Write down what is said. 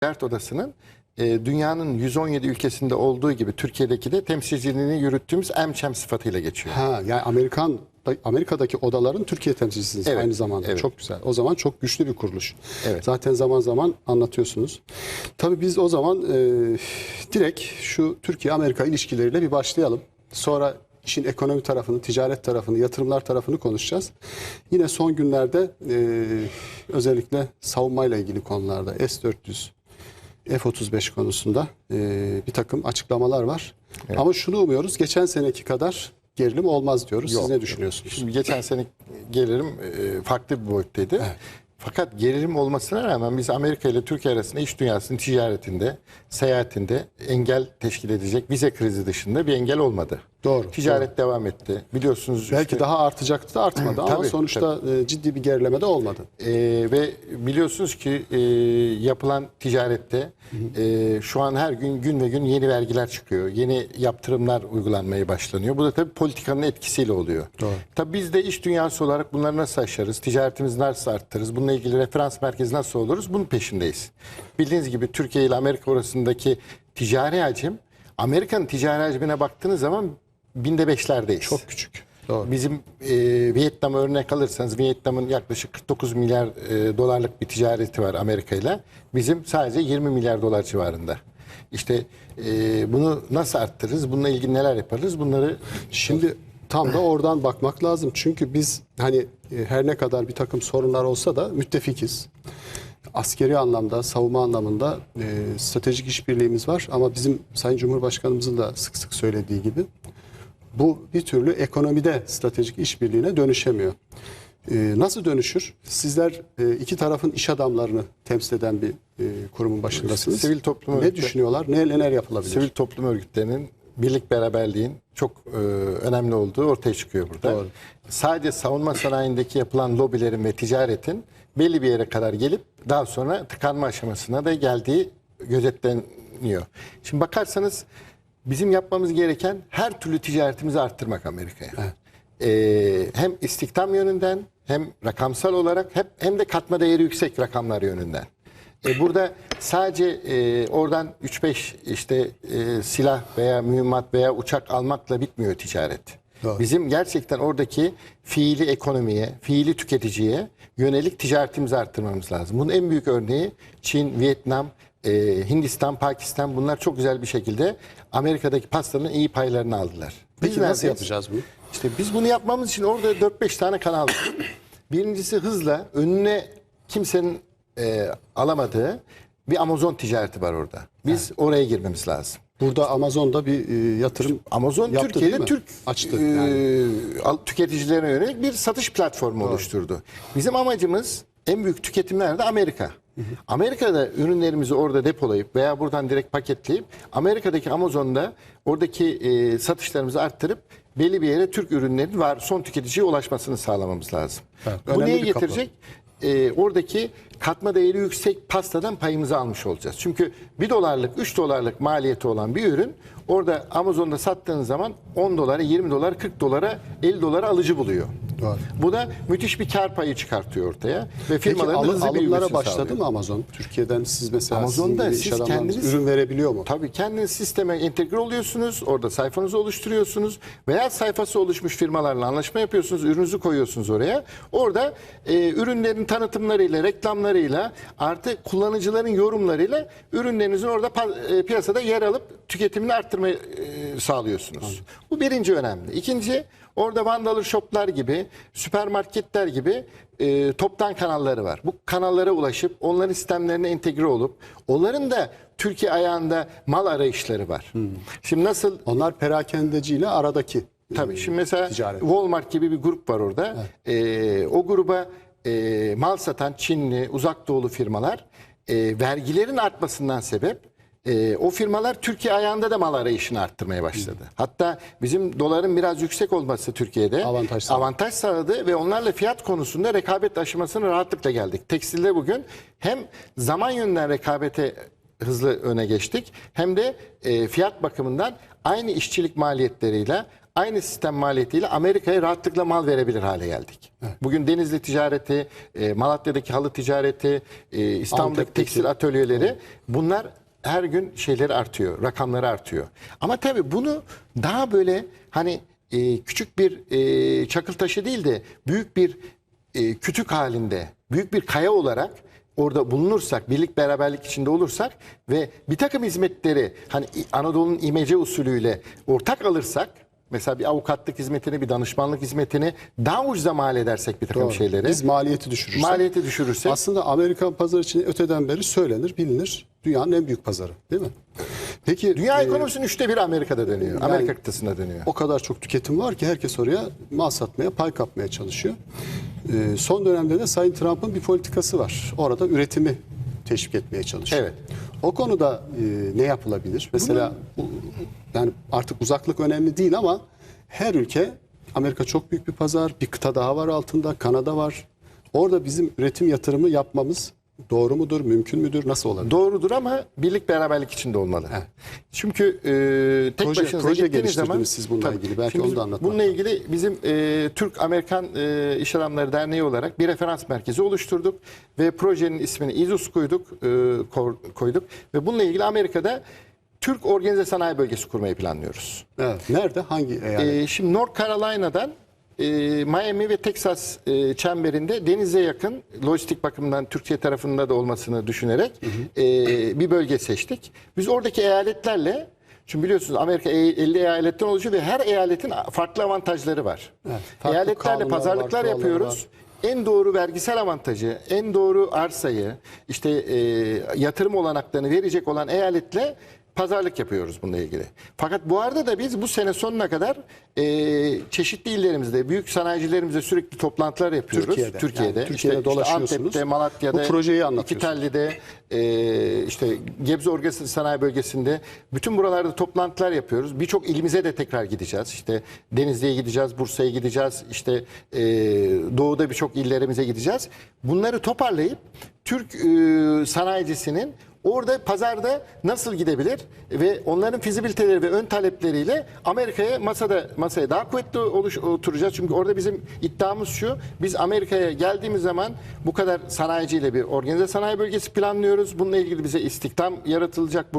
Ticaret Odası'nın e, dünyanın 117 ülkesinde olduğu gibi Türkiye'deki de temsilciliğini yürüttüğümüz EMÇEM sıfatıyla geçiyor. Ha yani Amerikan Amerika'daki odaların Türkiye temsilcisiniz Evet, aynı zamanda. evet. Çok güzel. O zaman çok güçlü bir kuruluş. Evet. Zaten zaman zaman anlatıyorsunuz. Tabii biz o zaman e, direkt şu Türkiye-Amerika ilişkileriyle bir başlayalım. Sonra işin ekonomi tarafını, ticaret tarafını, yatırımlar tarafını konuşacağız. Yine son günlerde e, özellikle savunmayla ilgili konularda S-400, F-35 konusunda e, bir takım açıklamalar var. Ama şunu umuyoruz, geçen seneki kadar gerilim olmaz diyoruz. Siz Yok, ne yok. düşünüyorsunuz? Şimdi geçen sene gelirim e, farklı bir boyuttaydı. Fakat gerilim olmasına rağmen biz Amerika ile Türkiye arasında iş dünyasının ticaretinde, seyahatinde engel teşkil edecek vize krizi dışında bir engel olmadı. Doğru, Ticaret devam etti. Biliyorsunuz Belki işte- daha artacaktı da artmadı ama Tabii, sonuçta e, ciddi bir gerileme de olmadı. Ee, ve biliyorsunuz ki e, yapılan ticarette e, şu an her gün gün ve gün yeni vergiler çıkıyor. Yeni yaptırımlar uygulanmaya başlanıyor. Bu da tabii politikanın etkisiyle oluyor. Doğru. Tabii biz de iş dünyası olarak bunları nasıl aşarız? Ticaretimizi nasıl arttırırız? Bununla ilgili referans merkezi nasıl oluruz? Bunun peşindeyiz. Bildiğiniz gibi Türkiye ile Amerika arasındaki ticari hacim Amerika'nın ticari hacmine baktığınız zaman binde beşlerdeyiz. Çok küçük. Doğru. Bizim e, Vietnam örnek alırsanız Vietnam'ın yaklaşık 49 milyar e, dolarlık bir ticareti var Amerika ile. Bizim sadece 20 milyar dolar civarında. İşte e, bunu nasıl arttırırız? Bununla ilgili neler yaparız? Bunları Şimdi tam da oradan bakmak lazım. Çünkü biz hani e, her ne kadar bir takım sorunlar olsa da müttefikiz. Askeri anlamda, savunma anlamında e, stratejik işbirliğimiz var. Ama bizim Sayın Cumhurbaşkanımızın da sık sık söylediği gibi bu bir türlü ekonomide stratejik işbirliğine dönüşemiyor. E, nasıl dönüşür? Sizler e, iki tarafın iş adamlarını temsil eden bir e, kurumun başındasınız. Sivil toplum ne düşünüyorlar? Ne, neler yapılabilir? sivil toplum örgütlerinin birlik beraberliğin çok e, önemli olduğu ortaya çıkıyor burada. Doğru. Sadece savunma sanayindeki yapılan lobilerin ve ticaretin belli bir yere kadar gelip daha sonra tıkanma aşamasına da geldiği gözetleniyor. Şimdi bakarsanız bizim yapmamız gereken her türlü ticaretimizi arttırmak Amerika'ya. E, hem istihdam yönünden hem rakamsal olarak hep hem de katma değeri yüksek rakamlar yönünden. E, burada sadece e, oradan 3-5 işte e, silah veya mühimmat veya uçak almakla bitmiyor ticaret. Doğru. Bizim gerçekten oradaki fiili ekonomiye, fiili tüketiciye yönelik ticaretimizi arttırmamız lazım. Bunun en büyük örneği Çin, Vietnam, e, Hindistan, Pakistan bunlar çok güzel bir şekilde Amerika'daki pastanın iyi paylarını aldılar. Peki Biz nasıl yapacağız bunu? İşte biz bunu yapmamız için orada 4-5 tane kanal var. Birincisi hızla önüne kimsenin e, alamadığı bir Amazon ticareti var orada. Biz oraya girmemiz lazım. Burada Amazon'da bir e, yatırım Amazon yaptı, Türkiye'de? Türk açtı. e, yani. al- tüketicilerine yönelik bir satış platformu oluşturdu. Bizim amacımız en büyük tüketim nerede? Amerika. Amerika'da ürünlerimizi orada depolayıp veya buradan direkt paketleyip Amerika'daki Amazon'da oradaki e, satışlarımızı arttırıp belli bir yere Türk ürünlerinin var son tüketiciye ulaşmasını sağlamamız lazım. Evet, Bu kapı. getirecek? E, oradaki katma değeri yüksek pastadan payımızı almış olacağız. Çünkü 1 dolarlık 3 dolarlık maliyeti olan bir ürün orada Amazon'da sattığınız zaman 10 dolara 20 dolar 40 dolara 50 dolara alıcı buluyor. Doğru. Bu da müthiş bir kar payı çıkartıyor ortaya ve Peki firmaların hızlı bir alımlara başladı sağlıyor. mı Amazon? Türkiye'den siz mesela Amazon'da siz kendiniz- ürün verebiliyor mu? Tabii kendiniz sisteme entegre oluyorsunuz. Orada sayfanızı oluşturuyorsunuz. Veya sayfası oluşmuş firmalarla anlaşma yapıyorsunuz. Ürününüzü koyuyorsunuz oraya. Orada e, ürünlerin tanıtımlarıyla, reklamlarıyla artı kullanıcıların yorumlarıyla ürünlerinizin orada e, piyasada yer alıp tüketimini arttırmayı e, sağlıyorsunuz. Bu birinci önemli. İkinci orada Vandalı Shop'lar gibi, süpermarketler gibi e, toptan kanalları var. Bu kanallara ulaşıp onların sistemlerine entegre olup onların da Türkiye ayağında mal arayışları var. Şimdi nasıl Onlar perakendeciyle aradaki. Tabii e, şimdi mesela ticaret. Walmart gibi bir grup var orada. Ee, o gruba e, mal satan Çinli, uzak doğulu firmalar e, vergilerin artmasından sebep e, o firmalar Türkiye ayağında da mal arayışını arttırmaya başladı. Hatta bizim doların biraz yüksek olması Türkiye'de Avantaj sağladı. avantaj sağladı ve onlarla fiyat konusunda rekabet aşamasına rahatlıkla geldik. Tekstilde bugün hem zaman yönünden rekabete hızlı öne geçtik hem de e, fiyat bakımından aynı işçilik maliyetleriyle aynı sistem maliyetiyle Amerika'ya rahatlıkla mal verebilir hale geldik. Bugün Denizli ticareti, e, Malatya'daki halı ticareti, e, İstanbul'daki Antep'teki- tekstil atölyeleri bunlar her gün şeyleri artıyor, rakamları artıyor. Ama tabii bunu daha böyle hani e, küçük bir e, çakıl taşı değil de büyük bir e, kütük halinde, büyük bir kaya olarak orada bulunursak, birlik beraberlik içinde olursak ve bir takım hizmetleri hani Anadolu'nun imece usulüyle ortak alırsak Mesela bir avukatlık hizmetini, bir danışmanlık hizmetini daha ucuza mal edersek bir takım Doğru. şeyleri. Biz maliyeti düşürürsek. maliyeti düşürürsek. Aslında Amerikan pazarı için öteden beri söylenir, bilinir. Dünyanın en büyük pazarı değil mi? Peki Dünya e, ekonomisinin üçte biri Amerika'da dönüyor. Amerika kıtasında dönüyor. o kadar çok tüketim var ki herkes oraya mal satmaya, pay kapmaya çalışıyor. E, son dönemde de Sayın Trump'ın bir politikası var. Orada üretimi teşvik etmeye çalışıyor. Evet. O konuda e, ne yapılabilir? Mesela bu- yani artık uzaklık önemli değil ama her ülke Amerika çok büyük bir pazar. Bir kıta daha var altında. Kanada var. Orada bizim üretim yatırımı yapmamız doğru mudur, mümkün müdür, nasıl olabilir? Doğrudur ama birlik beraberlik içinde olmalı. Çünkü e, tek Proje- başınıza proje gittiğiniz zaman siz bununla ilgili. Belki Şimdi onu da anlatmak Bununla ilgili bizim e, Türk-Amerikan e, İş Adamları Derneği olarak bir referans merkezi oluşturduk ve projenin ismini İZUS koyduk, e, koyduk ve bununla ilgili Amerika'da Türk Organize Sanayi Bölgesi kurmayı planlıyoruz. Evet. Nerede? Hangi eyalet? Ee, şimdi North Carolina'dan e, Miami ve Texas e, çemberinde denize yakın lojistik bakımdan Türkiye tarafında da olmasını düşünerek e, bir bölge seçtik. Biz oradaki eyaletlerle çünkü biliyorsunuz Amerika e- 50 eyaletten oluşuyor ve her eyaletin farklı avantajları var. Evet, farklı Eyaletlerle pazarlıklar var, yapıyoruz. En doğru vergisel avantajı, en doğru arsayı, işte e, yatırım olanaklarını verecek olan eyaletle pazarlık yapıyoruz bununla ilgili. Fakat bu arada da biz bu sene sonuna kadar e, çeşitli illerimizde, büyük sanayicilerimizle sürekli toplantılar yapıyoruz. Türkiye'de. Türkiye'de. Yani Türkiye'de dolaşıyorsunuz. Antep'te, Malatya'da, Bu projeyi. İkitelli'de, e, işte Gebze Organize Sanayi Bölgesi'nde bütün buralarda toplantılar yapıyoruz. Birçok ilimize de tekrar gideceğiz. İşte Denizli'ye gideceğiz, Bursa'ya gideceğiz. İşte e, doğuda birçok illerimize gideceğiz. Bunları toparlayıp Türk e, sanayicisinin orada pazarda nasıl gidebilir ve onların fizibiliteleri ve ön talepleriyle Amerika'ya masada masaya daha kuvvetli oluş, oturacağız. Çünkü orada bizim iddiamız şu. Biz Amerika'ya geldiğimiz zaman bu kadar sanayiciyle bir organize sanayi bölgesi planlıyoruz. Bununla ilgili bize istihdam yaratılacak.